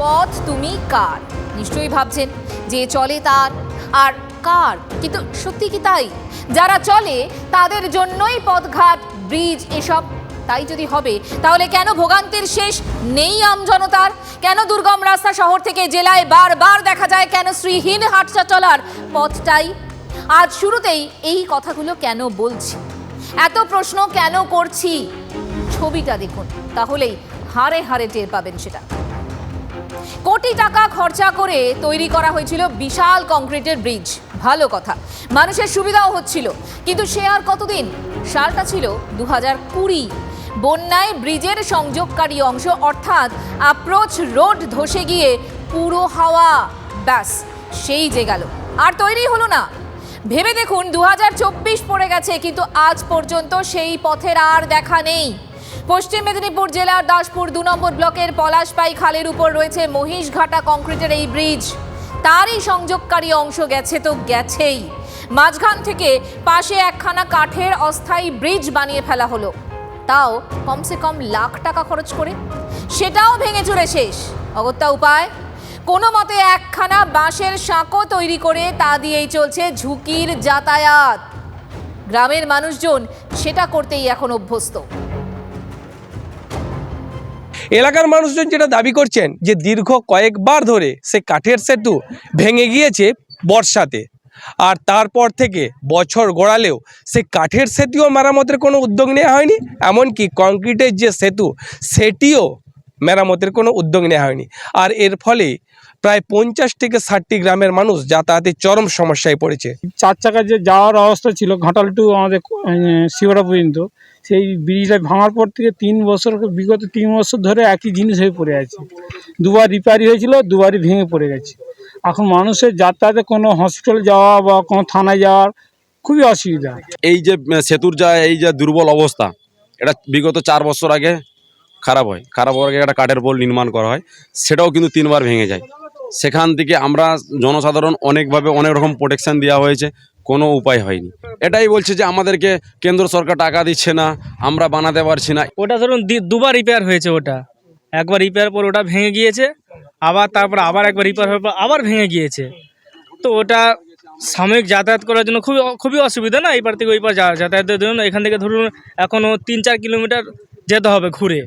পথ তুমি কার? নিশ্চয়ই ভাবছেন যে চলে তার। আর কার? কিন্তু সত্যি কি তাই? যারা চলে, তাদের জন্যই পথঘাট, ব্রিজ এসব। তাই যদি হবে, তাহলে কেন ভোগান্তির শেষ নেই আমজনতার কেন দুর্গম রাস্তা শহর থেকে জেলায় বারবার দেখা যায় কেন শ্রীহীন হাটসা চলার পথটাই? আজ শুরুতেই এই কথাগুলো কেন বলছি? এত প্রশ্ন কেন করছি? ছবিটা দেখুন, তাহলেই হারে হারে টের পাবেন সেটা। কোটি টাকা খরচা করে তৈরি করা হয়েছিল বিশাল কংক্রিটের ব্রিজ। ভালো কথা। মানুষের সুবিধাও হচ্ছিল। কিন্তু সে আর কতদিন? সালটা ছিল দু হাজার কুড়ি। বন্যায় ব্রিজের সংযোগকারী অংশ, অর্থাৎ অ্যাপ্রোচ রোড ধসে গিয়ে পুরো হাওয়া। ব্যাস, সেই যে গেল। আর তৈরি হলো না। ভেবে দেখুন দু হাজার চব্বিশ পড়ে গেছে, কিন্তু আজ পর্যন্ত সেই পথের আর দেখা নেই। পশ্চিম মেদিনীপুর জেলার দাসপুর দু নম্বর ব্লকের পলাশপাই খালের উপর রয়েছে মহিষঘাটা কংক্রিটের এই ব্রিজ। তারই সংযোগকারী অংশ গেছে তো গেছেই। মাঝখান থেকে পাশে একখানা কাঠের অস্থায়ী ব্রিজ বানিয়ে ফেলা হলো। তাও কমসে কম লাখ টাকা খরচ করে। সেটাও ভেঙে চুরে শেষ। অগত্যা উপায়? কোনো মতে একখানা বাঁশের সাঁকো তৈরি করে তা দিয়েই চলছে ঝুঁকির যাতায়াত। গ্রামের মানুষজন সেটা করতেই এখন অভ্যস্ত। এলাকার মানুষজন যেটা দাবি করছেন যে দীর্ঘ কয়েকবার ধরে সে কাঠের সেতু ভেঙে গিয়েছে বর্ষাতে। আর তারপর থেকে বছর গড়ালেও সে কাঠের সেতুও মেরামতের কোনো উদ্যোগ নেওয়া হয়নি, এমনকি কংক্রিটের যে সেতু, সেটিও মেরামতের কোনো উদ্যোগ নেওয়া হয়নি। আর এর ফলে প্রায় পঞ্চাশ থেকে ষাটটি গ্রামের মানুষ যাতায়াতের চরম সমস্যায় পড়েছে। চার চাকা যে যাওয়ার অবস্থা ছিল ঘাটাল টু আমাদের শিবরা পর্যন্ত সেই ব্রিজটা ভাঙার পর থেকে তিন বছর বিগত তিন বছর ধরে একই জিনিস হয়ে পড়ে আছে। দুবার রিপেয়ারি হয়েছিল দুবারই ভেঙে পড়ে গেছে। এখন মানুষের যাতায়াতে কোনো হসপিটাল যাওয়া বা কোনো থানায় যাওয়ার খুবই অসুবিধা। এই যে সেতুর যা এই যে দুর্বল অবস্থা এটা বিগত চার বছর আগে খারাপ হয়। খারাপ হওয়ার আগে একটা কাঠের পোল নির্মাণ করা হয় সেটাও কিন্তু তিনবার ভেঙে যায়। সেখান থেকে আমরা জনসাধারণ অনেকভাবে অনেক রকম প্রোটেকশান দেওয়া হয়েছে, কোনো উপায় হয়নি। এটাই বলছে যে আমাদেরকে কেন্দ্র সরকার টাকা দিচ্ছে না, আমরা বানাতে পারছি না। ওটা ধরুন দুবার রিপেয়ার হয়েছে ওটা। একবার রিপেয়ার পর ওটা ভেঙে গিয়েছে, আবার তারপর আবার একবার রিপেয়ার হওয়ার পর আবার ভেঙে গিয়েছে। তো ওটা সাময়িক যাতায়াত করার জন্য খুবই খুবই অসুবিধা না, এইবার থেকে ওইবার যা- যাতায়াতের জন্য? এখান থেকে ধরুন এখনও তিন চার কিলোমিটার যেতে হবে ঘুরে।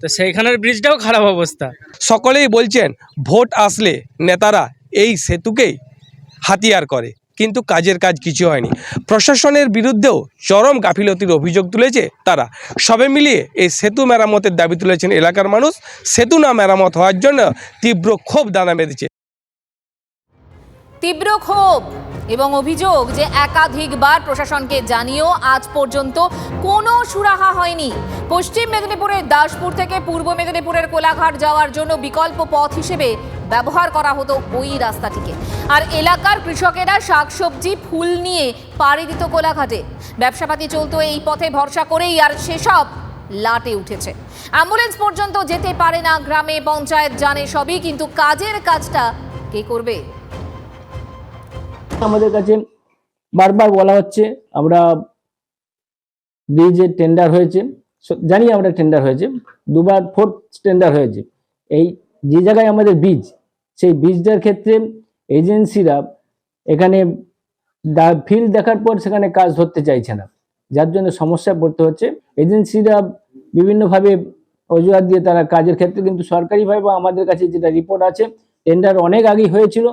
তো সেইখানের ব্রিজটাও খারাপ অবস্থা। সকলেই বলছেন ভোট আসলে নেতারা এই সেতুকেই হাতিয়ার করে কিন্তু কাজের কাজ কিছু হয়নি। প্রশাসনের বিরুদ্ধেও চরম গাফিলতির অভিযোগ তুলেছে তারা। সবে মিলিয়ে এই সেতু মেরামতের দাবি তুলেছেন এলাকার মানুষ। সেতু না মেরামত হওয়ার জন্য তীব্র ক্ষোভ দানা বেঁধেছে। তীব্র ক্ষোভ। এবং অভিযোগ যে একাধিকবার প্রশাসনকে জানিয়েও আজ পর্যন্ত কোনো সুরাহা হয়নি। পশ্চিম মেদিনীপুরের দাসপুর থেকে পূর্ব মেদিনীপুরের কোলাঘাট যাওয়ার জন্য বিকল্প পথ হিসেবে ব্যবহার করা হতো ওই রাস্তাটিকে। আর এলাকার কৃষকেরা শাকসবজি, ফুল নিয়ে পাড়ি দিত কোলাঘাটে। ব্যবসাপাতি চলতো এই পথে, ভরসা করেই আর সেসব লাটে উঠেছে। অ্যাম্বুলেন্স পর্যন্ত যেতে পারে না, গ্রামে পঞ্চায়েত জানে সবই, কিন্তু কাজের কাজটা কে করবে? আমাদের কাছে বারবার বলা হচ্ছে, আমরা ব্রিজের টেন্ডার হয়েছে জানি আমরা টেন্ডার হয়েছে, দুবার ফোর্থ টেন্ডার হয়েছে। এই যে জায়গায় আমাদের বীজ সেই বীজটার ক্ষেত্রে এজেন্সিরা এখানে ফিল্ড দেখার পর সেখানে কাজ ধরতে চাইছে না। যার জন্য সমস্যায় পড়তে হচ্ছে। এজেন্সিরা বিভিন্নভাবে অজুহাত দিয়ে তারা কাজের ক্ষেত্রে, কিন্তু সরকারিভাবে বা আমাদের কাছে যেটা রিপোর্ট আছে টেন্ডার অনেক আগেই হয়েছিল।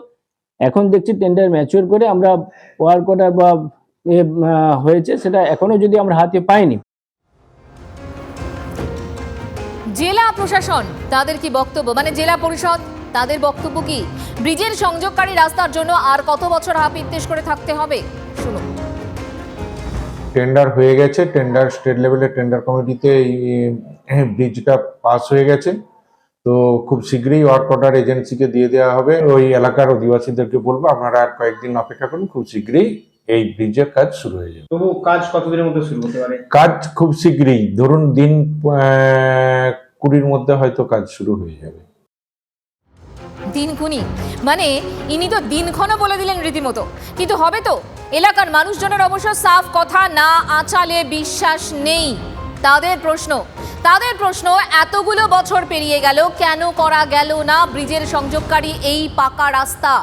এখন দেখছি টেন্ডার ম্যাচিওর করে আমরা ওয়ার্ক অর্ডার বা হয়েছে সেটা এখনও যদি আমরা হাতে পাইনি। জেলা প্রশাসন তাদের কি বক্তব্য? মানে জেলা পরিষদ তাদের বক্তব্য কি? ব্রিজের সংযোগকারী রাস্তার জন্য আর কত বছর হাফ ইত্তেশ করে থাকতে হবে? শুনুন। টেন্ডার হয়ে গেছে টেন্ডার স্টেট লেভেলের টেন্ডার কমিটিতে এই ব্রিজটা পাস হয়ে গেছে। তো খুব শীঘ্রই ওয়ার্ক অর্ডার এজেন্সিকে দিয়ে দেওয়া হবে। ওই এলাকার অধিবাসীদেরকে বলব আপনারা আর কয়েকদিন অপেক্ষা করুন খুব শীঘ্রই এই ব্রিজের কাজ শুরু হয়ে যাবে। তবু কাজ কতদিনের মধ্যে শুরু হতে পারে? কাজ খুব শীঘ্রই ধরুন দিন কুড়ির মধ্যে হয়তো কাজ শুরু হয়ে যাবে। দিনক্ষণই মানে ইনি তো দিনক্ষণও বলে দিলেন রীতিমতো। কিন্তু হবে তো এলাকার মানুষজনের অবশ্য সাফ কথা না আচালে বিশ্বাস নেই। তাদের প্রশ্ন তাদের প্রশ্ন, এতগুলো বছর পেরিয়ে গেল, কেন করা গেল না ব্রিজের সংযোগকারী এই পাকা রাস্তা?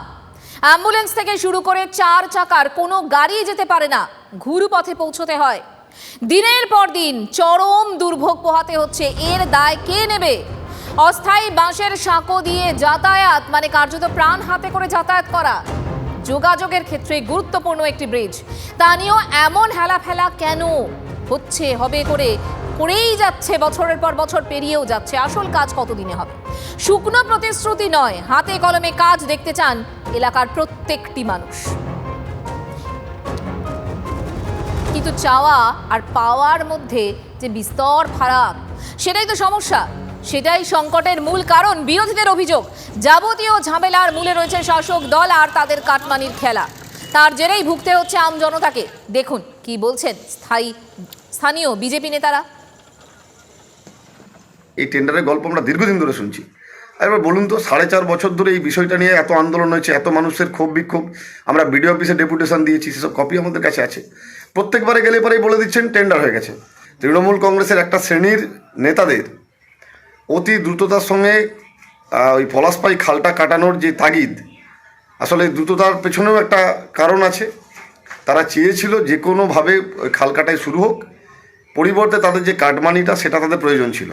অ্যাম্বুলেন্স থেকে শুরু করে চার চাকার কোনো গাড়ি যেতে পারে না ঘুরু পথে পৌঁছতে হয়। দিনের পর দিন চরম দুর্ভোগ পোহাতে হচ্ছে, এর দায় কে নেবে? অস্থায়ী বাঁশের সাঁকো দিয়ে যাতায়াত মানে কার্যত প্রাণ হাতে করে যাতায়াত করা। যোগাযোগের ক্ষেত্রে গুরুত্বপূর্ণ একটি ব্রিজ। তা নিয়েও এমন হেলাফেলা কেন? হচ্ছে, হবে করে, করেই যাচ্ছে, বছরের পর বছর পেরিয়েও যাচ্ছে। আসল কাজ কতদিনে হবে? শুকনো প্রতিশ্রুতি নয়, হাতে কলমে কাজ দেখতে চান এলাকার প্রত্যেকটি মানুষ। কিন্তু চাওয়া আর পাওয়ার মধ্যে যে বিস্তর ফারাক, সেটাই তো সমস্যা। সেটাই সংকটের মূল কারণ, বিরোধীদের অভিযোগ। যাবতীয় ঝামেলার মূলে রয়েছে শাসক দল আর তাদের কাটমানির খেলা। তার জেরেই ভুগতে হচ্ছে আম জনতাকে। দেখুন কি বলছেন স্থায়ী, স্থানীয় বিজেপি নেতারা। এই টেন্ডারের গল্প আমরা দীর্ঘদিন ধরে শুনছি। এবার বলুন তো, সাড়ে চার বছর ধরে এই বিষয়টা নিয়ে এত আন্দোলন হয়েছে, এত মানুষের ক্ষোভ বিক্ষোভ, আমরা বিডিও অফিসে ডেপুটেশন দিয়েছি, সেসব কপি আমাদের কাছে আছে। প্রত্যেকবারে গেলে পরেই বলে দিচ্ছেন টেন্ডার হয়ে গেছে। তৃণমূল কংগ্রেসের একটা শ্রেণির নেতাদের অতি দ্রুততার সঙ্গে ওই পলাশপাই খালটা কাটানোর যে তাগিদ আসলে দ্রুততার পেছনেও একটা কারণ আছে। তারা চেয়েছিল যে কোনোভাবে ওই খাল কাটাই শুরু হোক। পরিবর্তে তাদের যে কাটমানিটা, সেটা তাদের প্রয়োজন ছিল।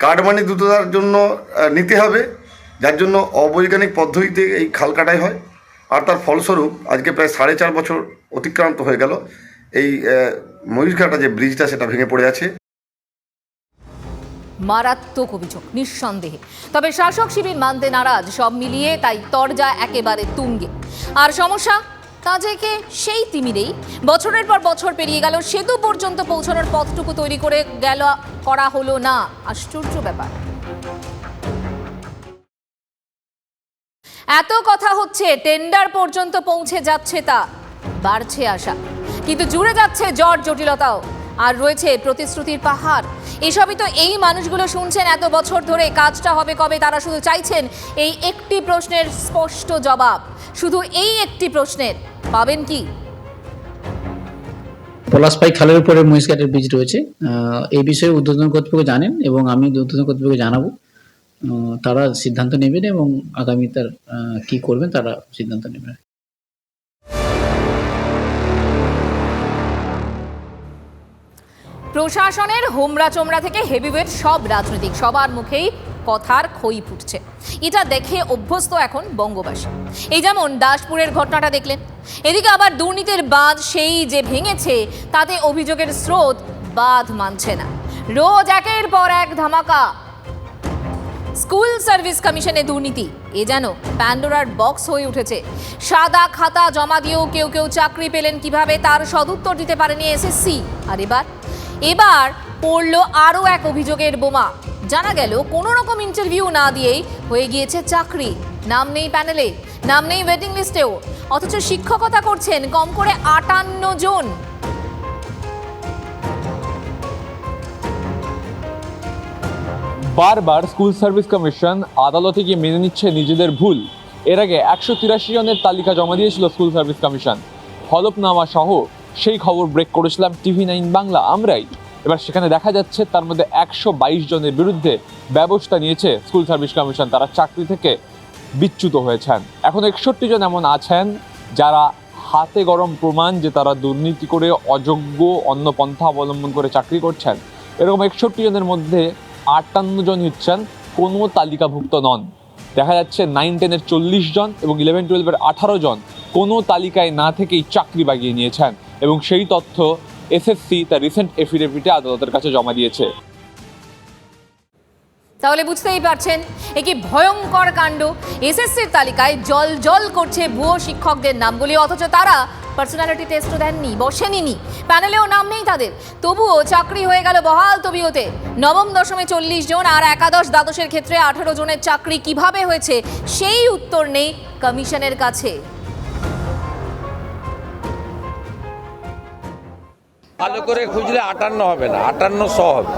কাটমানি দ্রুততার জন্য নিতে হবে, যার জন্য অবৈজ্ঞানিক পদ্ধতিতে এই খাল কাটাই হয়। আর তার ফলস্বরূপ, আজকে প্রায় সাড়ে চার বছর অতিক্রান্ত হয়ে গেল। এই ময়ূরঘাটা যে ব্রিজটা, সেটা ভেঙে পড়ে আছে। মারাত্মক অভিযোগ, নিঃসন্দেহে। তবে শাসক শিবির মানতে নারাজ, সব মিলিয়ে তাই তরজা একেবারে তুঙ্গে। আর সমস্যা? তা যে সেই তিমিরেই। বছরের পর বছর পেরিয়ে গেল, সেতু পর্যন্ত পৌঁছানোর পথটুকু তৈরি করে গেল, করা হলো না। আশ্চর্য ব্যাপার। এত কথা হচ্ছে, টেন্ডার পর্যন্ত পৌঁছে যাচ্ছে তা। বাড়ছে আশা। কিন্তু জুড়ে যাচ্ছে জট জটিলতাও। আর রয়েছে প্রতিশ্রুতির পাহাড়। এসবই তো এই মানুষগুলো শুনছেন এত বছর ধরে। কাজটা হবে কবে? তারা শুধু চাইছেন এই একটি প্রশ্নের স্পষ্ট জবাব। শুধু এই একটি প্রশ্নের। পাবেন কি? পলাশপাই খালের উপরে মহিষঘাটের বীজ রয়েছে। এই বিষয়ে উদ্বোধন কর্তৃপক্ষ জানেন এবং আমি উদ্বোধন কর্তৃপক্ষ জানাব। তারা সিদ্ধান্ত নেবেন এবং আগামী তার কি করবেন তারা সিদ্ধান্ত নেবেন। প্রশাসনের হোমরা চোমরা থেকে হেভিওয়েট সব রাজনৈতিক সবার মুখেই কথার খই ফুটছে। এটা দেখে অভ্যস্ত এখন বঙ্গবাসী। এই যেমন দাসপুরের ঘটনাটা দেখলেন। এদিকে আবার দুর্নীতির বাঁধ সেই যে ভেঙেছে, তাতে অভিযোগের স্রোত বাঁধ মানছে না। রোজ একের পর এক ধামাকা। স্কুল সার্ভিস কমিশনে দুর্নীতি। এ যেন প্যান্ডোরার বক্স হয়ে উঠেছে। সাদা খাতা জমা দিয়েও কেউ কেউ চাকরি পেলেন কীভাবে, তার সদুত্তর দিতে পারেনি এসএসসি। আর এবার এবার পড়ল আরও এক অভিযোগের বোমা। জানা গেল, কোনো রকম ইন্টারভিউ না দিয়েই হয়ে গিয়েছে চাকরি। নাম নেই প্যানেলে নাম নেই ওয়েটিং লিস্টেও অথচ শিক্ষকতা করছেন কম করে আটান্ন জন। বারবার স্কুল সার্ভিস কমিশন আদালতে গিয়ে মেনে নিচ্ছে নিজেদের ভুল। এর আগে একশো তিরাশি জনের তালিকা জমা দিয়েছিল স্কুল সার্ভিস কমিশন হলফনামা সহ সেই খবর ব্রেক করেছিলাম টিভি নাইন বাংলা, আমরাই। এবার সেখানে দেখা যাচ্ছে তার মধ্যে একশো বাইশ জনের বিরুদ্ধে ব্যবস্থা নিয়েছে স্কুল সার্ভিস কমিশন। তারা চাকরি থেকে বিচ্যুত হয়েছেন। এখন একষট্টি জন এমন আছেন যারা হাতে গরম প্রমাণ যে তারা দুর্নীতি করে অযোগ্য অন্য পন্থা অবলম্বন করে চাকরি করছেন। এরকম একষট্টি জনের মধ্যে আটান্ন জন হচ্ছেন কোনো তালিকাভুক্ত নন। দেখা যাচ্ছে নাইন, টেনের চল্লিশ জন এবং ইলেভেন, টুয়েলভের আঠারো জন কোনো তালিকায় না থেকেই চাকরি বাগিয়ে নিয়েছেন। এবং সেই তথ্য এসএসসি তার রিসেন্ট এফিডেভিটে আদালতের কাছে জমা দিয়েছে। তাহলে বুঝতেই পারছেন, এ কি ভয়ঙ্কর কাণ্ড। এসএসসির তালিকায় জল জল করছে ভুয়ো শিক্ষকদের নামগুলি অথচ তারা পার্সোনালিটি টেস্টও দেননি বসেনি প্যানেলেও নাম নেই তাদের। তবুও চাকরি হয়ে গেল বহাল তবিওতে নবম দশমে চল্লিশ জন আর একাদশ দ্বাদশের ক্ষেত্রে আঠারো জনের চাকরি কীভাবে হয়েছে, সেই উত্তর নেই কমিশনের কাছে। ভালো করে খুঁজলে আটান্ন হবে না, আটান্ন শ হবে।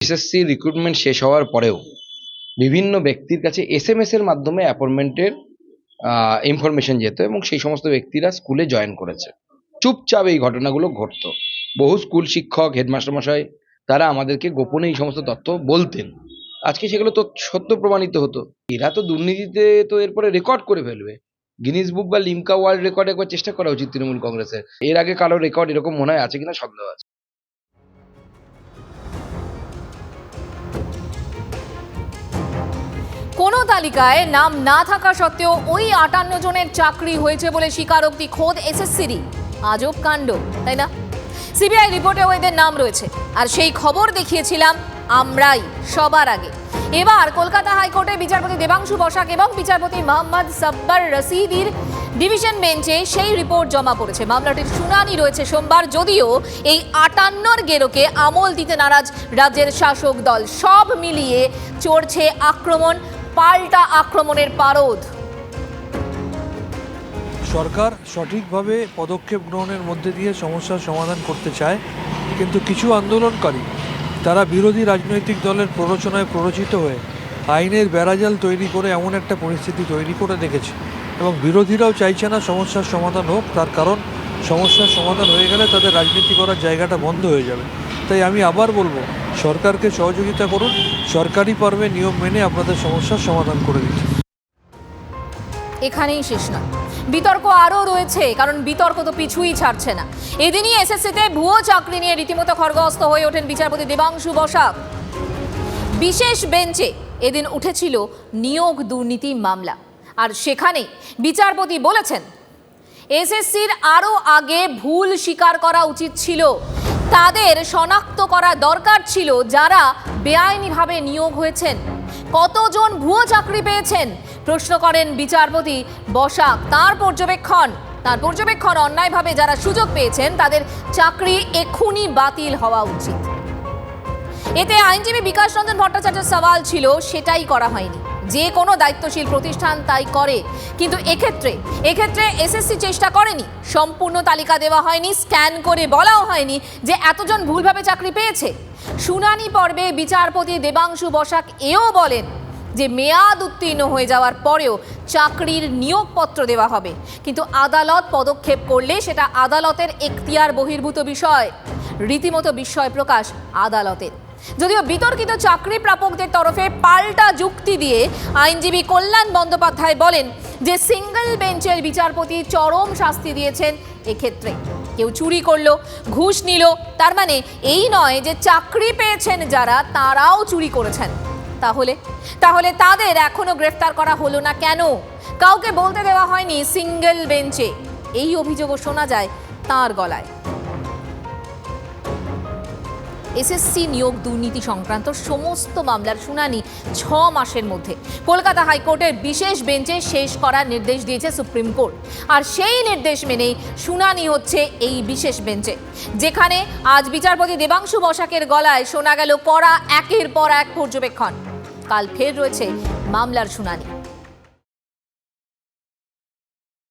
এসএসসি রিক্রুটমেন্ট শেষ হওয়ার পরেও বিভিন্ন ব্যক্তির কাছে এস এম এর মাধ্যমে অ্যাপয়েন্টমেন্টের ইনফরমেশন যেত এবং সেই সমস্ত ব্যক্তিরা স্কুলে জয়েন করেছে। চুপচাপ এই ঘটনাগুলো ঘটতো। বহু স্কুল শিক্ষক হেডমাস্টার মশাই তারা আমাদেরকে গোপনে এই সমস্ত তথ্য বলতেন। আজকে সেগুলো তো সত্য প্রমাণিত হতো। এরা তো দুর্নীতিতে তো এরপরে রেকর্ড করে ফেলবে। গিনিস বুক বা লিমকা ওয়ার্ল্ড রেকর্ড একবার চেষ্টা করা উচিত তৃণমূল কংগ্রেসের। এর আগে কারও রেকর্ড এরকম মনে হয় আছে কিনা সন্দেহ আছে। কোনো তালিকায় নাম না থাকা সত্ত্বেও ওই আটান্ন জনের চাকরি হয়েছে বলে স্বীকারোক্তি খোদ এসএসসিরই। আজব কাণ্ড, তাই না? সিবিআই রিপোর্টেও এদের নাম রয়েছে। আর সেই খবর দেখিয়েছিলাম আমরাই সবার আগে। এবার কলকাতা হাইকোর্টে বিচারপতি দেবাংশু বসাক এবং বিচারপতি মোহাম্মদ সাব্বার রশিদির ডিভিশন বেঞ্চে সেই রিপোর্ট জমা পড়েছে। মামলাটির শুনানি রয়েছে সোমবার, যদিও এই আটান্নর গেরোকে আমল দিতে নারাজ রাজ্যের শাসক দল। সব মিলিয়ে চড়ছে আক্রমণ, পাল্টা আক্রমণের পারদ। সরকার সঠিকভাবে পদক্ষেপ গ্রহণের মধ্যে দিয়ে সমস্যার সমাধান করতে চায়, কিন্তু কিছু আন্দোলনকারী তারা বিরোধী রাজনৈতিক দলের প্ররোচনায় প্ররোচিত হয়ে আইনের বেড়াজাল তৈরি করে এমন একটা পরিস্থিতি তৈরি করে দেখেছে এবং বিরোধীরাও চাইছে না সমস্যার সমাধান হোক। তার কারণ, সমস্যার সমাধান হয়ে গেলে তাদের রাজনীতি করার জায়গাটা বন্ধ হয়ে যাবে। তাই আমি আবার বলব, সরকারকে সহযোগিতা করুন। সরকারি পারবে নিয়ম মেনে আপনাদের সমস্যার সমাধান করে দিচ্ছে। এখানেই শেষ নয়। বিতর্ক আরও রয়েছে, কারণ বিতর্ক তো পিছুই ছাড়ছে না। এদিনই এসএসসিতে ভুয়ো চাকরি নিয়ে রীতিমতো খড়গহস্ত হয়ে ওঠেন বিচারপতি দেবাংশু বসাক। বিশেষ বেঞ্চে এদিন উঠেছিল নিয়োগ দুর্নীতি মামলা। আর সেখানে বিচারপতি বলেছেন, এসএসসির আরও আগে ভুল স্বীকার করা উচিত ছিল। তাদের শনাক্ত করা দরকার ছিল যারা বেআইনিভাবে নিয়োগ হয়েছেন। কতজন ভুয়ো চাকরি পেয়েছেন প্রশ্ন করেন বিচারপতি বসাক তার পর্যবেক্ষণ তার পর্যবেক্ষণ অন্যায়ভাবে যারা সুযোগ পেয়েছেন, তাদের চাকরি এক্ষুনি বাতিল হওয়া উচিত। এতে আইনজীবী বিকাশ রঞ্জন ভট্টাচার্যের সওয়াল ছিল, সেটাই করা হয়নি। যে কোনো দায়িত্বশীল প্রতিষ্ঠান তাই করে। কিন্তু এক্ষেত্রে এক্ষেত্রে এসএসসি চেষ্টা করেনি, সম্পূর্ণ তালিকা দেওয়া হয়নি, স্ক্যান করে বলাও হয়নি যে এতজন ভুলভাবে চাকরি পেয়েছে। শুনানি পর্বে বিচারপতি দেবাংশু বসাক এও বলেন যে মেয়াদ উত্তীর্ণ হয়ে যাওয়ার পরেও চাকরির নিয়োগপত্র দেওয়া হবে। কিন্তু আদালত পদক্ষেপ করলে সেটা আদালতের এখতিয়ার বহির্ভূত বিষয়। রীতিমতো বিস্ময় প্রকাশ আদালতের। যদিও বিতর্কিত চাকরি প্রাপকদের তরফে পাল্টা যুক্তি দিয়ে আইনজীবী কল্যাণ বন্দ্যোপাধ্যায় বলেন যে সিঙ্গেল বেঞ্চের বিচারপতি চরম শাস্তি দিয়েছেন এক্ষেত্রে। কেউ চুরি করল, ঘুষ নিল, তার মানে এই নয় যে চাকরি পেয়েছেন যারা, তারাও চুরি করেছেন। তাহলে? তাহলে তাদের এখনও গ্রেফতার করা হলো না কেন? কাউকে বলতে দেওয়া হয়নি সিঙ্গেল বেঞ্চে। এই অভিযোগও শোনা যায় তার গলায়। এসএসসি নিয়োগ দুর্নীতি সংক্রান্ত সমস্ত মামলার শুনানি ছ মাসের মধ্যে। কলকাতা হাইকোর্টের বিশেষ বেঞ্চে শেষ করার নির্দেশ দিয়েছে সুপ্রিম কোর্ট। আর সেই নির্দেশ মেনেই শুনানি হচ্ছে এই বিশেষ বেঞ্চে। যেখানে আজ বিচারপতি দেবাংশু বসাকের গলায় শোনা গেল করা একের পর এক পর্যবেক্ষণ। কাল ফের রয়েছে মামলার শুনানি।